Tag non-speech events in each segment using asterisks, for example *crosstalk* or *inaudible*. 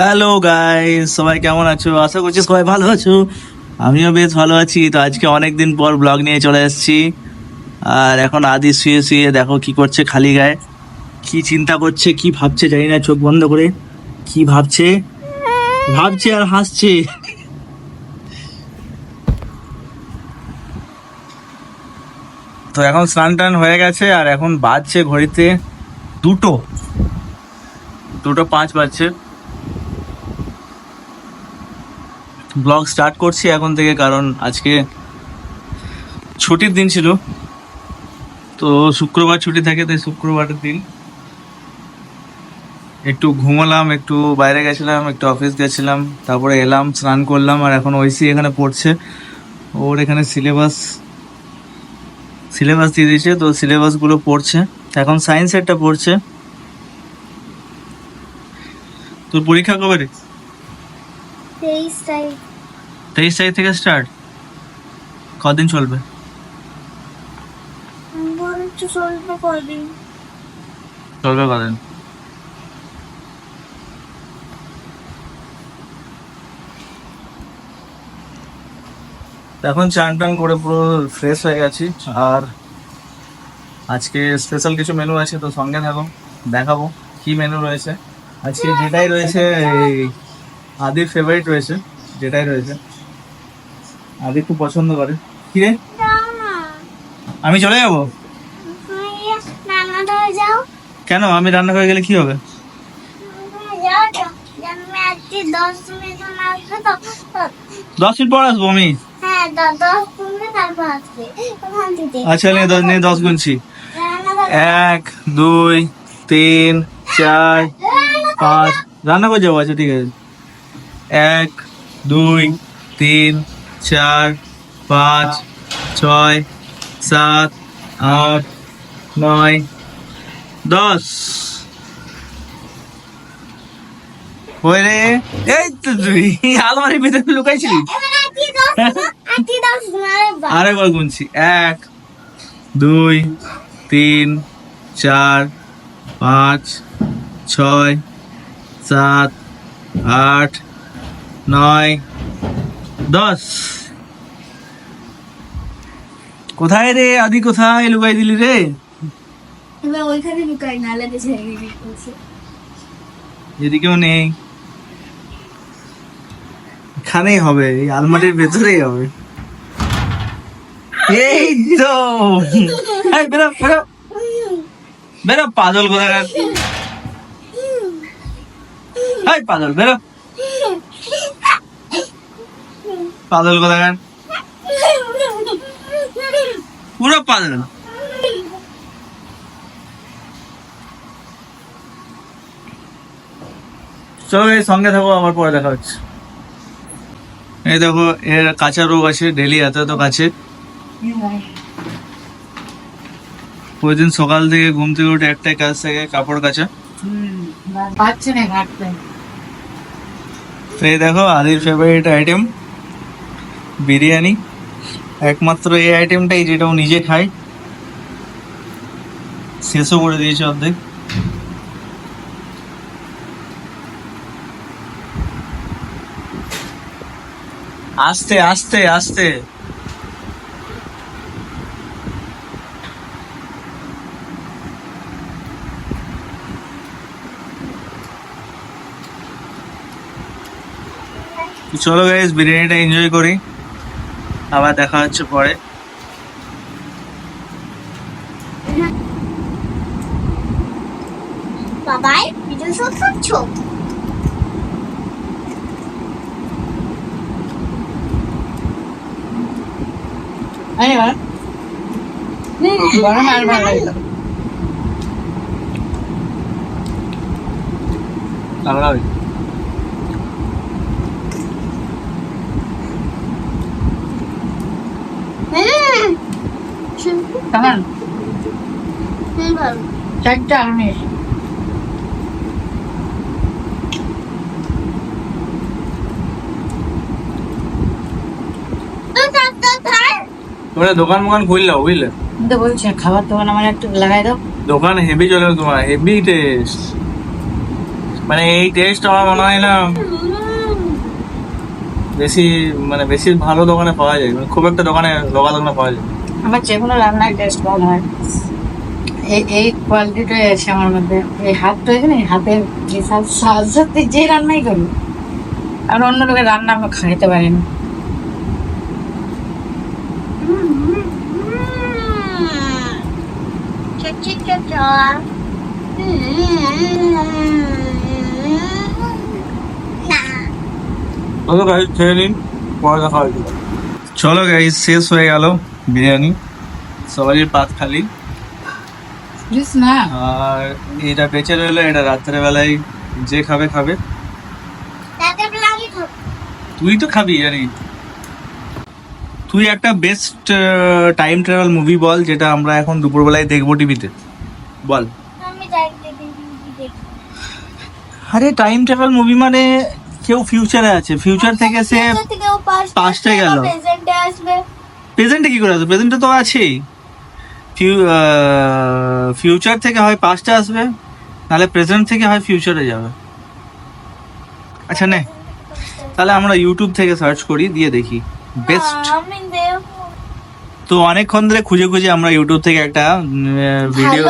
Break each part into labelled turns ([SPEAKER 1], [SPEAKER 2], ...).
[SPEAKER 1] Hello guy সবাই কেমন আছো আশা করছি সবাই ভালো আছো আমিও বেশ ভালো আছি তো আজকে অনেক দিন পর ব্লগ নিয়ে চলে এসেছি আর এখন আদি শুয়ে শুয়ে দেখো কি করছে খালি গায়ে কি চিন্তা করছে কি ভাবছে জানি না চোখ বন্ধ করে কি ভাবছে ভাবছে আর হাসছে তো এখন স্নান টান হয়ে গেছে আর এখন বাজছে ঘড়িতে দুটো দুটো পাঁচ বাজছে ব্লগ স্টার্ট করছি এখন থেকে কারণ আজকে ছুটির দিন ছিল তো শুক্রবার ছুটি থাকে তাই শুক্রবারের দিন একটু ঘুমালাম একটু বাইরে গেছিলাম একটু অফিস গেছিলাম তারপরে এলাম স্নান করলাম আর এখন ওইসি এখানে পড়ছে ওর এখানে সিলেবাস সিলেবাস দিয়ে দিয়েছে তো সিলেবাসগুলো পড়ছে এখন সায়েন্সেরটা পড়ছে তোর পরীক্ষা কবে রে
[SPEAKER 2] তেইশ তারিখ
[SPEAKER 1] তেইশ থেকে স্টার্ট কদিন চলবে
[SPEAKER 2] চলবে কদিন
[SPEAKER 1] চলবে কদিন এখন চান টান করে পুরো ফ্রেশ হয়ে গেছি আর আজকে স্পেশাল কিছু মেনু আছে তো সঙ্গে থাকো দেখাবো কি মেনু রয়েছে আজকে যেটাই রয়েছে আদির ফেভারিট রয়েছে যেটাই রয়েছে আদি খুব পছন্দ করে কি রে আমি চলে যাবো কেন আমি রান্না করে গেলে কি হবে দশ মিনিট পর আসবো আমি হ্যাঁ, আচ্ছা নিয়ে দশ নিয়ে দশ গুনছি এক দুই তিন চার পাঁচ রান্না করে যাবো আচ্ছা ঠিক আছে এক দুই তিন চার পাঁচ ছয় সাত আট নয় দশ ওরে এই তো তুই আলমারির ভিতরে লুকাইছিলি আরেকবার গুনছি এক দুই তিন চার পাঁচ ছয় সাত আট নয় দশ কোথায় রে আদি কোথায় লুকাই দিলি রে এদিকেও নেই এখানেই হবে এই আলমারির ভেতরেই হবে এই তো বেরো পাজল বেরো পাগল বেরো পাদল পাগল কোথাকার পুরো পাগল চলো এই সঙ্গে থাকো আমার পরে দেখা হচ্ছে এই দেখো এর কাঁচা রোগ আছে ডেলি এত এত কাছে প্রতিদিন সকাল থেকে ঘুম থেকে উঠে একটাই কাজ থাকে কাপড় কাচা তো এই দেখো আদির ফেভারিট আইটেম বিরিয়ানি একমাত্র এই আইটেমটাই যেটা ও নিজে খায় শেষও করে দিয়েছে অর্ধেক আস্তে আস্তে আস্তে চলো গাইজ বিরিয়ানিটা এনজয় করি আবার দেখা হচ্ছে পরে
[SPEAKER 2] বাবাই ভিডিও শুট করছো
[SPEAKER 1] গরম আর ভালো লাগে ভালো আছে কেমন চারটা আলু বুঝলে
[SPEAKER 3] বলছি খাবার একটু লাগাই দাও
[SPEAKER 1] হেভি চলে তোমার হেভি টেস্ট মানে এই আমার মনে হয় না বেশি মানে বেশি ভালো দোকানে পাওয়া যায় মানে খুব একটা দোকানে লোকাল দোকানে পাওয়া যায়
[SPEAKER 3] আমার যে কোনো রান্নার টেস্ট ভালো হয় এই এই কোয়ালিটিটাই আছে আমার মধ্যে এই হাতটা না হাতের যে সাহায্য যে রান্নাই করি আর অন্য লোকের রান্না আমরা খাইতে পারি না
[SPEAKER 1] চলো গাড়ি নিন পরে চলো গাইজ শেষ হয়ে গেল বিরিয়ানি সবারই পাত খালি আর এটা বেঁচে রইলো এটা রাত্রে বেলায় যে খাবে খাবে তুই তো খাবি জানি তুই একটা বেস্ট টাইম ট্রাভেল মুভি বল যেটা আমরা এখন দুপুরবেলায় দেখবো টিভিতে বল আরে টাইম ট্রাভেল মুভি মানে কেউ ফিউচারে আছে ফিউচার আচ্ছা, থেকে সে পাস্টে গেল প্রেজেন্টে কী করে আসবে প্রেজেন্টে তো আছেই ফিউ ফিউচার থেকে হয় পাস্টে আসবে নাহলে প্রেজেন্ট থেকে হয় ফিউচারে যাবে আচ্ছা নে তাহলে আমরা ইউটিউব থেকে সার্চ করি দিয়ে দেখি বেস্ট তো অনেকক্ষণ ধরে খুঁজে খুঁজে আমরা ইউটিউব থেকে একটা ভিডিও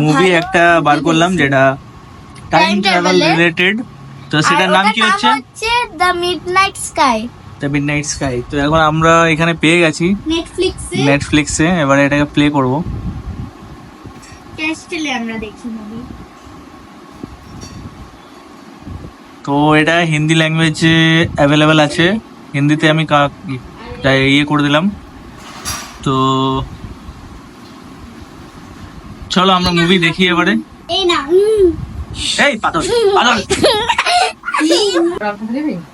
[SPEAKER 1] মুভি একটা বার করলাম যেটা টাইম ট্রাভেল রিলেটেড তো সেটার নাম কি হচ্ছে
[SPEAKER 2] the midnight sky
[SPEAKER 1] the night sky তো এখন আমরা এখানে পেয়ে গেছি
[SPEAKER 2] নেটফ্লিক্সে
[SPEAKER 1] নেটফ্লিক্সে এবারে এটাকে প্লে করব
[SPEAKER 3] টেস্টলে আমরা দেখি মুভি
[SPEAKER 1] তো এটা হিন্দি ল্যাঙ্গুয়েজে অ্যাভেলেবেল আছে হিন্দিতে আমি ইয়ে করে দিলাম তো চলো আমরা মুভি দেখি এবারে এই পাথর পাথর *laughs*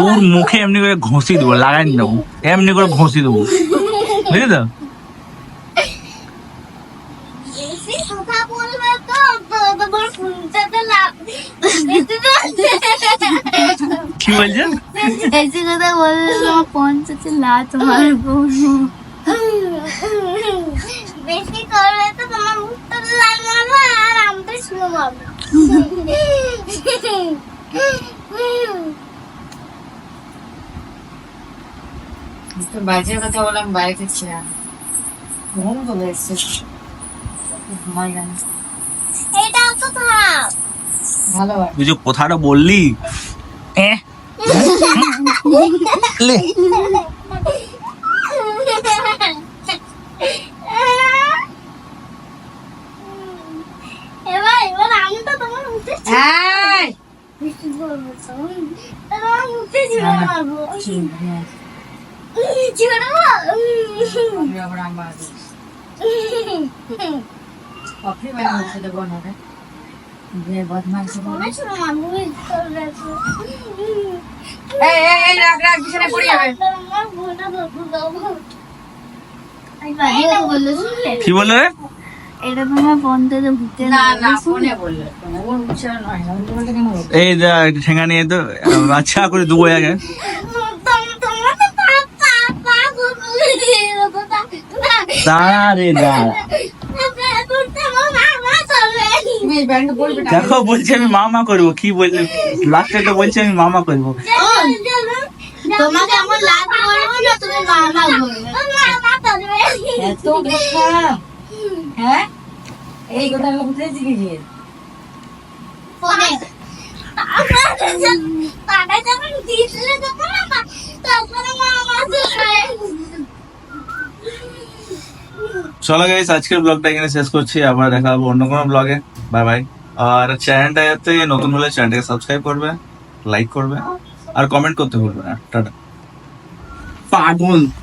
[SPEAKER 1] তোর মুখে এমনি করে ঘষি দেবো লাগাই দেবো এমনি করে ঘষি দেবো বুঝলি তো
[SPEAKER 2] কি তো
[SPEAKER 3] বাজে কথা বললাম বাড়িতে ছিলাম ঘুম চলে এসছে
[SPEAKER 1] তুই কোথাটা বললি
[SPEAKER 2] orang mati.
[SPEAKER 3] Kopi memang sudah bono kan? Dia buat macam
[SPEAKER 2] mana? Cuma mampu
[SPEAKER 3] Eh eh eh, nak nak di sana puri apa?
[SPEAKER 1] কি বললো রে
[SPEAKER 2] এটা তোমার ফোন থেকে ভুতে
[SPEAKER 3] না না ফোনে বললো
[SPEAKER 1] এই ঠেঙ্গা নিয়ে তো আচ্ছা করে দুবো আগে দাঁড়া দেখো বলছি আমি মামা করবো কি বললে লাস্টে তো বলছি আমি মামা করবো
[SPEAKER 3] তোমাকে আমার না তুমি মামা করবে হ্যাঁ এই কথা
[SPEAKER 1] চলো গাইস আজকের ব্লগটা এখানে শেষ করছি আবার দেখা হবো অন্য কোনো ব্লগে বাই বাই আর চ্যানেলটা এতে নতুন হলে চ্যানেলটাকে সাবস্ক্রাইব করবে লাইক করবে আর কমেন্ট করতে ভুলবে না টাটা পাগল